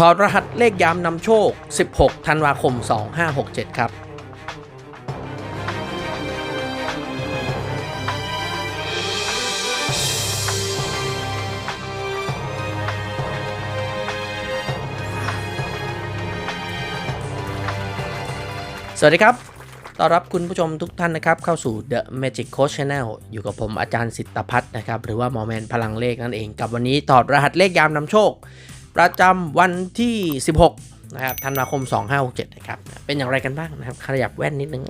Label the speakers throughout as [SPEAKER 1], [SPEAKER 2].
[SPEAKER 1] ถอดรหัสเลขยามนำโชค 16 ธันวาคม 2567 ครับ สวัสดีครับ ต้อนรับคุณผู้ชมทุกท่านนะครับ เข้าสู่ The Magic Coach Channel อยู่กับผมอาจารย์สิทธพัฒน์นะครับ หรือว่าหมอแมนพลังเลขนั่นเอง กับวันนี้ถอดรหัสเลขยามนำโชค ประจำวันที่ 16 นะครับธันวาคม 2567 นะครับ เป็นอย่างไรกันบ้างนะครับ ขยับแว่นนิดนึง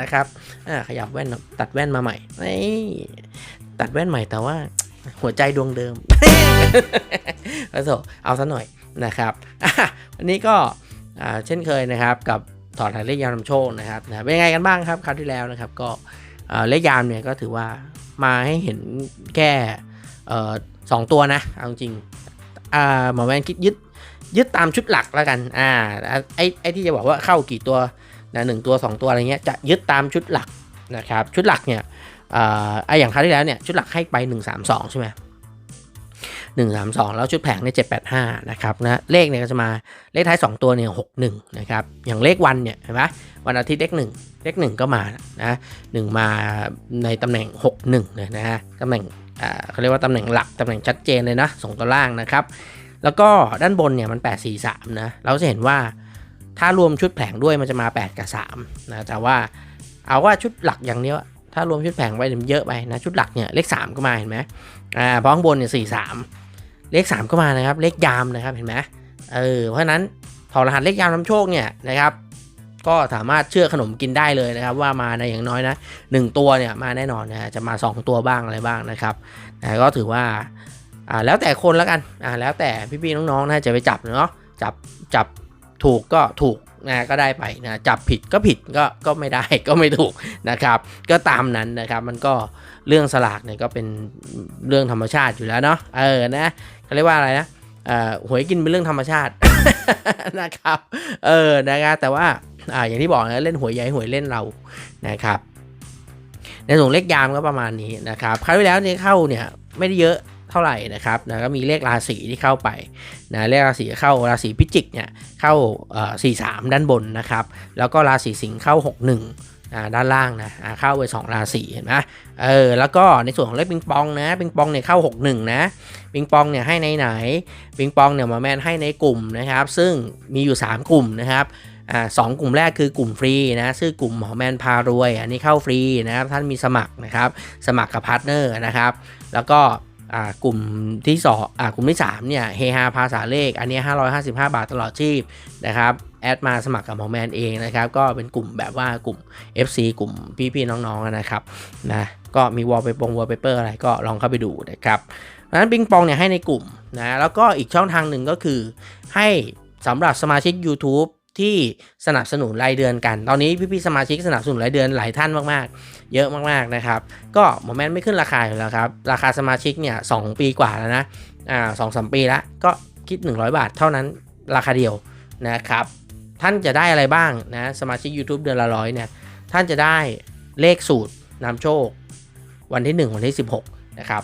[SPEAKER 1] นะครับขยับแว่นตัดแว่นมาใหม่ตัดแว่นใหม่แต่ว่าหัวใจดวงเดิมเอาเถอะเอาซะหน่อยนะครับวันนี้ก็เช่นเคยนะครับกับถอดรหัสเลขยามนำโชคนะครับเป็นยังไงกันบ้างครับคราวที่แล้วนะครับ ก็เลขยามเนี่ยก็ถือว่ามาให้เห็นแค่สองตัวนะเอาจริง อ่าหมอแมนคิดยึดยึดตามชุดหลักแล้วกัน อ่า ไอ้ไอ้ที่จะบอกว่าเข้ากี่ตัวนะหนึ่งตัวสองตัวอะไรเงี้ยจะยึดตามชุดหลักนะครับ ชุดหลักเนี่ยอ่าไอ้อย่างคราวที่แล้วเนี่ยชุดหลักให้ไป 1 3 2 ใช่ไหมหนึ่งสามสองแล้วชุดแผงในเจ็ดแปดห้านะครับนะเลขเนี่ยก็จะมาเลขท้าย 2 ตัวเนี่ยหกหนึ่งนะครับอย่างเลขวันเนี่ยเห็นไหมวันอาทิตย์เลขหนึ่งเลขหนึ่งก็มานะหนึ่งมาในตำแหน่งหกหนึ่งเลยนะฮะตำแหน่ง เขาเรียกว่าตำแหน่งหลักตำแหน่งชัดเจนเลยนะส่งตัวล่างนะครับ แล้วก็ด้านบนเนี่ยมัน 8 4 3 นะ เราจะเห็นว่าถ้ารวมชุดแผงด้วยมันจะมา 8 กับ3นะแต่ว่าเอาว่าชุดหลักอย่างเดียวถ้ารวมชุดแผงไปเนี่ยมันเยอะไปนะชุดหลักเนี่ยเลข 3 ก็มาเห็นไหมอ่าพอข้างบนเนี่ย4 3เลข 3 ก็มานะครับ เลขยามนะครับเห็นไหมเออเพราะฉะนั้นถอดรหัสเลขยามนำโชคเนี่ยนะครับ ก็สามารถเชื่อขนมกินได้เลยนะครับ ว่ามาในอย่างน้อยนะหนึ่งตัวเนี่ยมาแน่นอนนะจะมา 2 ตัวบ้างอะไรบ้างนะครับนะก็ถือว่าอ่าแล้วแต่คนแล้วกันอ่าแล้วแต่พี่ๆน้องๆนะจะไปจับเนาะจับจับถูกก็ถูกนะก็ได้ไปนะจับผิดก็ผิดก็ก็ไม่ได้ก็ไม่ถูกนะครับ ก็ตามนั้นนะครับมันก็เรื่องสลากเนี่ยก็เป็นเรื่องธรรมชาติอยู่แล้วเนาะเออนะเขาเรียกว่าอะไรนะ หวยกินเป็นเรื่องธรรมชาตินะครับเออนะครับแต่ว่าอ่าอย่างที่บอกนะเล่นหวยใหญ่หวยเล่นเรานะครับ ในส่วนเลขยามก็ประมาณนี้นะครับคราวที่แล้วเนี่ยเข้าเนี่ยไม่ได้เยอะเท่าไหร่นะครับนะก็มีเลขราศีที่เข้าไปนะเลขราศีเข้าราศีพิจิกเนี่ยเข้าเอ่อ43ด้านบนนะครับ แล้วก็ราศีสิงห์เข้า61อ่า ด้านล่างนะเข้าไป2ราศีเห็นไหมเออแล้วก็ในส่วนของเลขปิงปองนะปิงปองเนี่ยเข้า 61 นะปิงปองเนี่ยให้ในไหนปิงปองเนี่ยหมาแมนให้ในกลุ่มนะครับ ซึ่งมีอยู่ 3 กลุ่มนะครับอ่าสองกลุ่มแรกคือกลุ่มฟรีนะชื่อกลุ่มหมอแมนพารวย อันนี้เข้าฟรีนะครับท่านมีสมัครนะครับ สมัครกับพาร์ทเนอร์นะครับ แล้วก็ กลุ่มที่สองกลุ่มที่3เนี่ยเฮฮาภาษาเลข อันนี้ 555 บาทตลอดชีพนะครับแอดมาสมัครกับหมอแมนเองนะครับก็เป็นกลุ่มแบบว่ากลุ่ม FC กลุ่มพี่ๆน้องๆนะครับนะก็มีวอลเปปงวอลเปเปอร์อะไรก็ลองเข้าไปดูนะครับเพราะฉะนั้นปิงปองเนี่ยให้ในกลุ่มนะแล้วก็อีกช่องทางหนึ่งก็คือให้สำหรับสมาชิก YouTube ที่สนับสนุนรายเดือนกัน ตอนนี้พี่ๆสมาชิกสนับสนุนรายเดือนหลายท่านมากๆ เยอะมากๆนะครับ ก็หมอแมนไม่ขึ้นราคาอยู่แล้วครับ ราคาสมาชิกเนี่ยสปีกว่าแล้วนะ อ่าสองสามปีแล้ว ก็คิด 100 บาทเท่านั้นราคาเดียวนะครับ ท่านจะได้อะไรบ้างนะ สมาชิก YouTube เดือนละร้อยเนี่ย ท่านจะได้เลขสูตรนำโชค วันที่ 1 วันที่ 16 นะครับ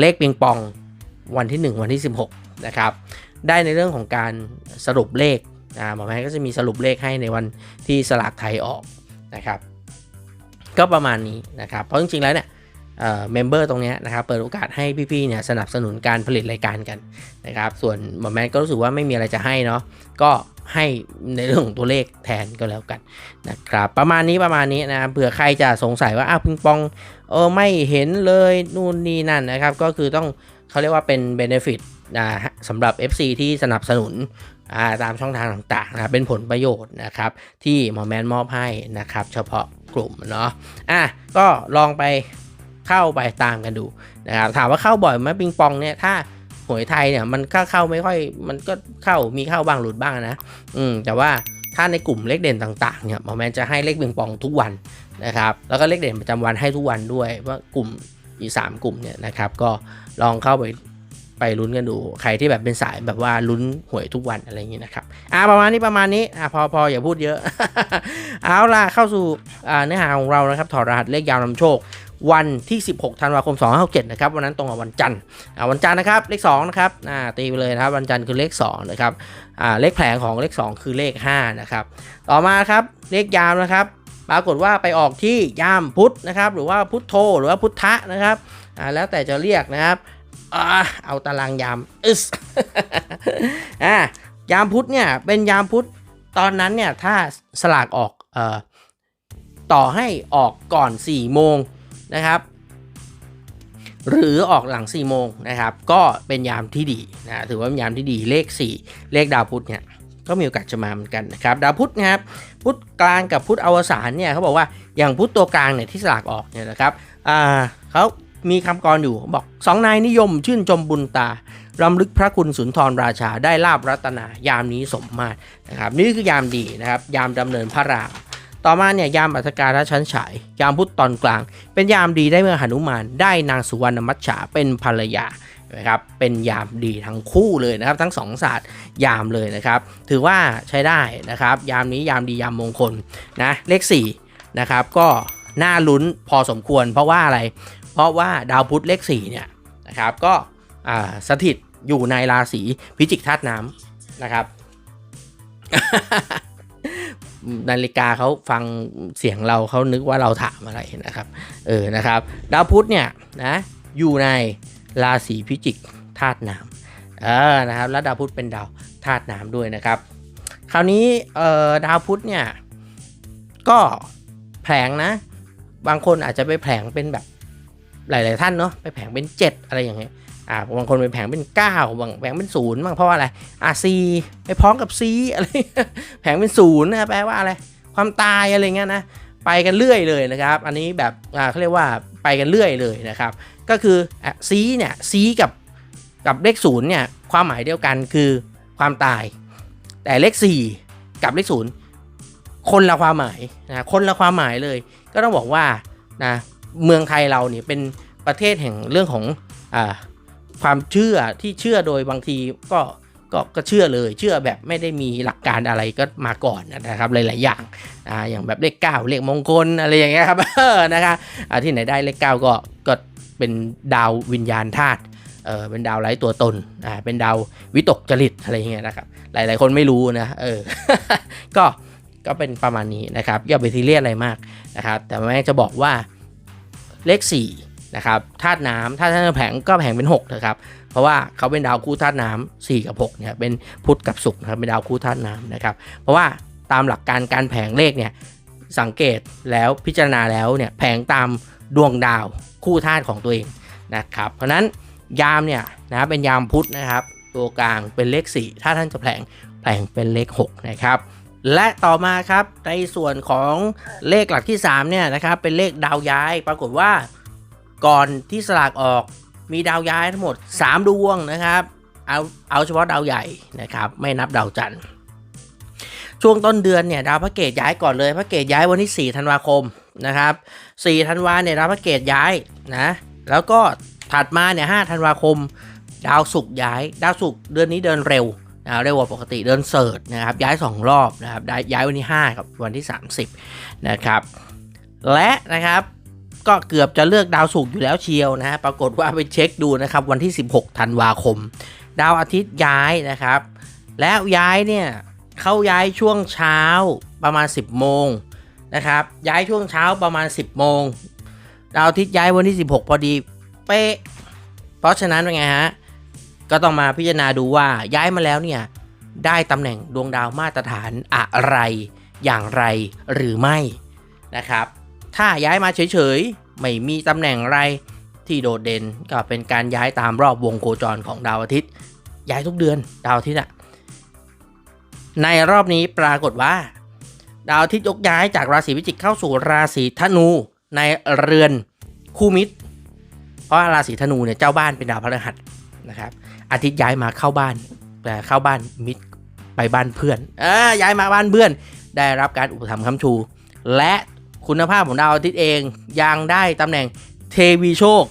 [SPEAKER 1] เลขปิงปองวันที่ 1 วันที่ 16 นะครับ ได้ในเรื่องของการสรุปเลข อ่าหมอแมนก็จะมีสรุปเลขให้ในวันที่สลากไทยออกนะครับ ก็ประมาณนี้นะครับ เพราะจริงๆแล้วเนี่ยเมมเบอร์ตรงนี้นะครับเปิดโอกาสให้พี่ๆเนี่ยสนับสนุนการผลิตรายการกันนะครับ ส่วนหมอแมนก็รู้สึกว่าไม่มีอะไรจะให้เนาะก็ให้ในเรื่องของตัวเลขแทนก็แล้วกันนะครับ ประมาณนี้ประมาณนี้นะเผื่อใครจะสงสัยว่าอ้าวปิงปองเออไม่เห็นเลยนู่นนี่นั่นนะครับ ก็คือต้องเขาเรียกว่าเป็นเบเนฟิตนะสำหรับ FC ที่สนับสนุน ตามช่องทางต่างๆนะครับเป็นผลประโยชน์นะครับที่หมอแมนมอบให้นะครับเฉพาะกลุ่มเนาะอะก็ลองไปเข้าไปตามกันดูนะครับถามว่าเข้าบ่อยไหมปิงปองเนี่ยถ้าหวยไทยเนี่ยมันก็เข้าไม่ค่อยมันก็เข้ามีเข้าบ้างหลุดบ้างนะอืมแต่ว่าถ้าในกลุ่มเลขเด่นต่างๆเนี่ยหมอแมนจะให้เลขปิงปองทุกวันนะครับแล้วก็เลขเด่นประจำวันให้ทุกวันด้วยว่ากลุ่มอีกสามกลุ่มเนี่ยนะครับก็ลองเข้าไป ไปลุ้นกันดู ใครที่แบบเป็นสายแบบว่าลุ้นหวยทุกวันอะไรอย่างนี้นะครับอ่าประมาณนี้ประมาณนี้อ่าพอพออย่าพูดเยอะ เอาล่ะเข้าสู่อ่าเนื้อหาของเรานะครับถอดรหัสเลขยาวนำโชควันที่ 16 ธันวาคม 2567นะครับ วันนั้นตรงกับวันจันทร์อ่าวันจันทร์นะครับ เลข 2 นะครับอ่าตีไปเลยนะครับ วันจันทร์คือเลข 2 นะครับอ่าเลขแผลงของเลข 2 คือเลข 5 นะครับ ต่อมาครับ เลขยามนะครับ ปรากฏว่าไปออกที่ยามพุทธนะครับ หรือว่าพุทโธ หรือว่าพุทธะนะครับอ่าแล้วแต่จะเรียกนะครับ อ่าเอาตารางยามอึสอ่ายามพุทธเนี่ยเป็นยามพุทธตอนนั้นเนี่ยถ้าสลากออกเอ่อต่อให้ออกก่อน4โมงนะครับ หรือออกหลัง4โมงนะครับ ก็เป็นยามที่ดีนะถือว่าเป็นยามที่ดีเลข 4 เลขดาวพุธเนี่ยก็มีโอกาสจะมาเหมือนกันนะครับ ดาวพุธนะครับพุธกลางกับพุธอวสานเนี่ยเขาบอกว่าอย่างพุธตัวกลางเนี่ยที่สลากออกเนี่ยนะครับอ่าเขา มีคำกรอยู่บอกสองนายนิยมชื่นชมบุญตารำลึกพระคุณสุนทรราชาได้ลาบรัตนายามนี้สมมาตรนะครับนี่คือยามดีนะครับ ยามดำเนินพระรามต่อมาเนี่ยยามอัตการชั้นฉาย ยามพุทธตอนกลาง เป็นยามดีได้เมื่อหนุมานได้นางสุวรรณมัจฉาเป็นภรรยานะครับเป็นยามดีทั้งคู่เลยนะครับ ทั้งสองศาสตร์ยามเลยนะครับ ถือว่าใช้ได้นะครับ ยามนี้ยามดียามมงคลนะเลข4นะครับก็น่าลุ้นพอสมควรเพราะว่าอะไร เพราะว่าดาวพุธเลข4เนี่ยนะครับก็สถิตอยู่ในราศีพิจิกธาตุน้ำนะครับ นาฬิกาเขาฟังเสียงเราเขานึกว่าเราถามอะไรนะครับ เออนะครับ ดาวพุธเนี่ยนะอยู่ในราศีพิจิกธาตุน้ำเออนะครับแล้วดาวพุธเป็นดาวธาตุน้ำด้วยนะครับ คราวนี้เอ่อดาวพุธเนี่ยก็แผลงนะ บางคนอาจจะไปแผลงเป็นแบบ หลาย ๆ ท่านเนาะไปแผงเป็น 7 อะไรอย่างเงี้ยอ่าบางคนไปแผงเป็น 9บางแผงเป็นศูนย์บางเพราะว่าอะไรอ่าซีไปพร้องกับซีอะไรแผงเป็นศูนย์นะแปลว่าอะไรความตายอะไรเงี้ยนะไปกันเรื่อยเลยนะครับ อันนี้แบบอ่าเขาเรียกว่าไปกันเรื่อยเลยนะครับ ก็คือซีเนี่ยซีกับกับเลขศูนย์เนี่ยความหมายเดียวกันคือความตาย แต่เลข 4 กับเลขศูนย์คนละความหมายนะคนละความหมายเลย ก็ต้องบอกว่านะ เมืองไทยเราเนี่ยเป็นประเทศแห่งเรื่องของอความเชื่อที่เชื่อโดยบางทีก็ก็ก็เชื่อเลยเชื่อแบบไม่ได้มีหลักการอะไรก็มาก่อนนะครับหลาย ๆ อย่างอ่าอย่างแบบเลขเก้าเลขมงคลอะไรอย่างเงี้ยครับเออนะครับอ่าที่ไหนได้เลขเก้าก็ก็เป็นดาววิญญาณธาตุเออเป็นดาวไร้ตัวตนอ่าเป็นดาววิตกจริตอะไรอย่างเงี้ยนะครับหลาย ๆ คนไม่รู้นะเออก็ก็เป็นประมาณนี้นะครับอย่าไปซีเรียสอะไรมากนะครับแต่แม่จะบอกว่า เลข4นะครับธาตุน้ำธาตุน้ำแผงก็แผงเป็น6นะครับเพราะว่าเขาเป็นดาวคู่ธาตุน้ำ4กับ6เนี่ยเป็นพุธกับศุกร์นะครับเป็นดาวคู่ธาตุน้ำนะครับเพราะว่าตามหลักการการแผงเลขเนี่ยสังเกตแล้วพิจารณาแล้วเนี่ยแผงตามดวงดาวคู่ธาตุของตัวเองนะครับเพราะฉะนั้นยามเนี่ยนะเป็นยามพุธนะครับ ตัวกลางเป็นเลข 4 ถ้าท่านจะแผงแผงเป็นเลข 6 นะครับ และต่อมาครับในส่วนของเลขหลักที่3เนี่ยนะครับเป็นเลขดาวย้าย ปรากฏว่า ก่อนที่สลากออกมีดาวย้ายทั้งหมด 3 ดวงนะครับเอาเอาเฉพาะดาวใหญ่นะครับไม่นับดาวจันทร์ช่วงต้นเดือนเนี่ยดาวพระเกตย้ายก่อนเลยพระเกตย้ายวันที่ 4 ธันวาคมนะครับ4ธันวาเนี่ยดาวพระเกตย้ายนะแล้วก็ถัดมาเนี่ย5ธันวาคม ดาวศุกร์ย้าย ดาวศุกร์เดือนนี้เดินเร็ว นะเร็วกว่าปกติเดินเสิร์ชนะครับย้าย 2 รอบนะครับได้ย้ายวันที่ 5 กับวันที่ 30 นะครับ และนะครับก็เกือบจะเลือกดาวศุกร์อยู่แล้วเชียวนะฮะปรากฏว่าไปเช็คดูนะครับวันที่ 16 ธันวาคม ดาวอาทิตย์ย้ายนะครับ แล้วย้ายเนี่ยเข้าย้ายช่วงเช้าประมาณ 10 โมงนะครับย้ายช่วงเช้าประมาณ 10 โมง ดาวอาทิตย์ย้ายวันที่ 16 พอดีเป๊ะเพราะฉะนั้นเป็นไงฮะ ก็ต้องมาพิจารณาดูว่าย้ายมาแล้วเนี่ย ได้ตำแหน่งดวงดาวมาตรฐานอะไร อย่างไรหรือไม่นะครับ ถ้าย้ายมาเฉยๆ ไม่มีตำแหน่งอะไรที่โดดเด่นก็เป็นการย้ายตามรอบวงโคจรของดาวอาทิตย์ ย้ายทุกเดือนดาวอาทิตย์อะในรอบนี้ปรากฏว่า ดาวอาทิตย์ยกย้ายจากราศีพิจิกเข้าสู่ราศีธนูในเรือนคู่มิตร เพราะราศีธนูเนี่ยเจ้าบ้านเป็นดาวพฤหัสนะครับ อาทิตย์ย้ายมาเข้าบ้านแต่เข้าบ้านมิตรไปบ้านเพื่อนเออย้ายมาบ้านเพื่อน ได้รับการอุปถัมภ์ค้ำชู และคุณภาพของดาวอาทิตย์เองยังได้ตำแหน่งเทวีโชค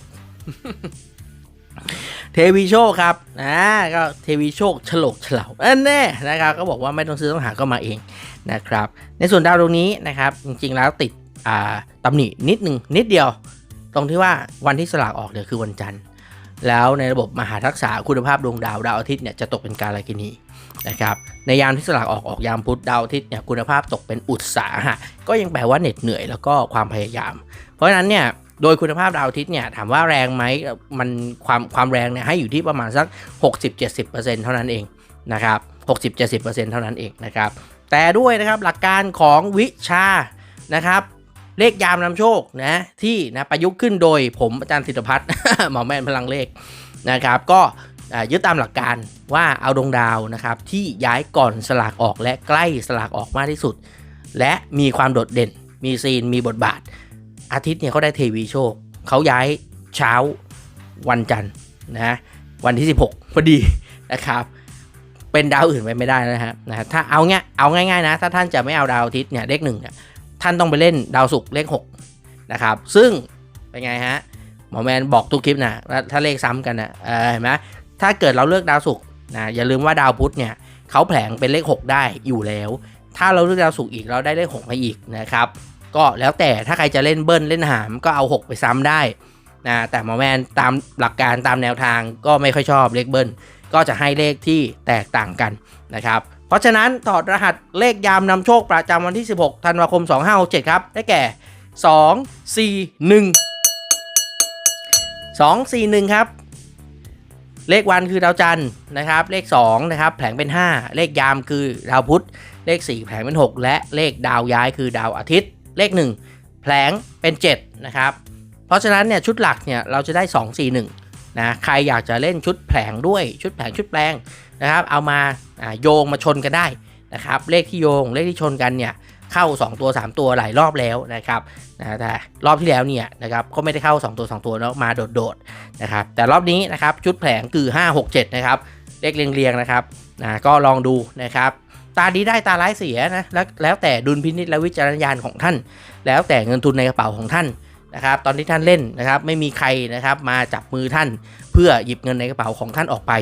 [SPEAKER 1] เทวีโชคครับอ่าก็เทวีโชคฉลกเฉลาอันแน่นะครับก็บอกว่าไม่ต้องซื้อต้องหาก็มาเองนะครับ ในส่วนดาวดวงนี้นะครับ จริงๆแล้วติดอ่าตำหนินิดหนึ่งนิดเดียว ตรงที่ว่าวันที่สลากออกเนี่ยคือวันจันทร์ แล้วในระบบมหาทักษะคุณภาพดวงดาวดาวอาทิตย์เนี่ยจะตกเป็นการากินีนะครับในยามที่สลากออกออกยามพุธดาวอาทิตย์เนี่ยคุณภาพตกเป็นอุตสาหะก็ยังแปลว่าเหน็ดเหนื่อยแล้วก็ความพยายาม เพราะฉะนั้นเนี่ยโดยคุณภาพดาวอาทิตย์เนี่ยถามว่าแรงไหมมันความความแรงเนี่ยให้อยู่ที่ประมาณสัก 60-70%เท่านั้นเองนะครับ60-70%เท่านั้นเองนะครับแต่ด้วยนะครับหลักการของวิชานะครับ เลขยามนำโชคนะที่นะประยุกต์ขึ้นโดยผมอาจารย์สิทธพัฒน์หมอแม่นพลังเลขนะครับ ก็ยึดตามหลักการว่าเอาดวงดาวนะครับที่ย้ายก่อนสลากออกและใกล้สลากออกมากที่สุด และมีความโดดเด่น มีซีนมีบทบาท อาทิตย์เนี่ยเขาได้เทวีโชคเขาย้ายเช้าวันจันทร์นะวันที่ 16พอดีนะครับเป็นดาวอื่นไปไม่ได้นะฮะนะถ้าเอาเงี้ยเอาง่ายๆนะ ถ้าท่านจะไม่เอาดาวอาทิตย์เนี่ยเลขหนึ่งเนี่ย ท่านต้องไปเล่นดาวศุกร์เลข6นะครับ ซึ่งเป็นไงฮะหมอแมนบอกทุกคลิปนะถ้าเลขซ้ำกันนะเออเห็นไหมถ้าเกิดเราเลือกดาวศุกร์นะอย่าลืมว่าดาวพุธเนี่ยเขาแผลงเป็นเลข 6 ได้อยู่แล้ว ถ้าเราเลือกดาวศุกร์อีกเราได้เลข6มาอีกนะครับ ก็แล้วแต่ถ้าใครจะเล่นเบิ้ลเล่นหามก็เอา 6 ไปซ้ำได้นะแต่หมอแมนตามหลักการตามแนวทางก็ไม่ค่อยชอบเลขเบิ้ลก็จะให้เลขที่แตกต่างกันนะครับ เพราะฉะนั้นถอดรหัสเลขยามนำโชคประจำวันที่ 16 ธันวาคม 2567 ครับ ได้แก่ 2 4 1 2 4 1 ครับ เลขวันคือดาวจันทร์นะครับ เลข 2 นะครับ แผงเป็น 5 เลขยามคือดาวพุธ เลข 4 แผงเป็น 6 และเลขดาวย้ายคือดาวอาทิตย์ เลข 1 แผงเป็น 7 นะครับ เพราะฉะนั้นเนี่ยชุดหลักเนี่ยเราจะได้ 2 4 1นะใครอยากจะเล่นชุดแผงด้วยชุดแผงชุดแปลง นะครับเอามาโยงมาชนกันได้นะครับเลขที่โยงเลขที่ชนกันเนี่ยเข้า 2 ตัว 3 ตัวหลายรอบแล้วนะครับนะแต่รอบที่แล้วเนี่ยนะครับก็ไม่ได้เข้า 2 ตัว 2 ตัวแล้วมาโดดๆนะครับแต่รอบนี้นะครับชุดแผลงคือ 5 6 7นะครับเลขเรียงๆนะครับนะก็ลองดูนะครับตาดีได้ตาร้ายเสียนะแล้วแล้วแต่ดุลพินิจและวิจารณญาณของท่าน แล้วแต่เงินทุนในกระเป๋าของท่าน นะครับตอนที่ท่านเล่นนะครับไม่มีใครนะครับมาจับมือท่านเพื่อหยิบเงินในกระเป๋าของท่านออกไป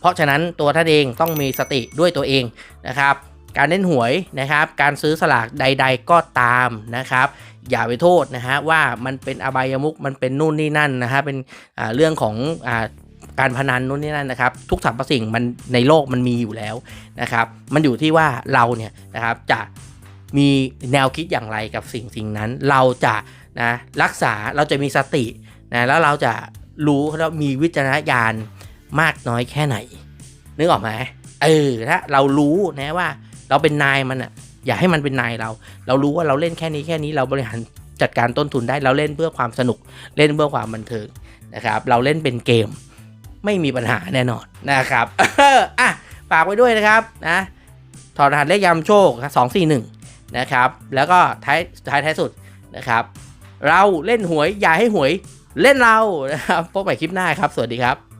[SPEAKER 1] เพราะฉะนั้นตัวท่านเองต้องมีสติด้วยตัวเองนะครับการเล่นหวยนะครับการซื้อสลากใด ๆ ก็ตามนะครับอย่าไปโทษนะฮะว่ามันเป็นอบายมุกมันเป็นนู่นนี่นั่นนะฮะเป็นเรื่องของอการพนันนู่นนี่นั่นนะครับ ทุกสรรพสิ่งมันในโลกมันมีอยู่แล้วนะครับมันอยู่ที่ว่าเราเนี่ยนะครับจะมีแนวคิดอย่างไรกับสิ่งสิ่งนั้น เราจะ นะรักษาเราจะมีสตินะแล้วเราจะรู้แล้วมีวิจารณญาณมากน้อยแค่ไหน นึกออกไหมเออถ้าเรารู้นะว่าเราเป็นนายมันอะอย่าให้มันเป็นนายเรา เรารู้ว่าเราเล่นแค่นี้แค่นี้เราบริหารจัดการต้นทุนได้เราเล่นเพื่อความสนุกเล่นเพื่อความบันเทิงนะครับ เราเล่นเป็นเกมไม่มีปัญหาแน่นอนนะครับอะฝากไว้ด้วยนะครับนะถอดรหัสเลขยามโชคสองสี่หนึ่งนะครับ แล้วก็ท้ายท้ายท้ายสุดนะครับ เราเล่นหวยอย่าให้หวยเล่นเรานะครับพบใหม่คลิปหน้าครับ สวัสดีครับ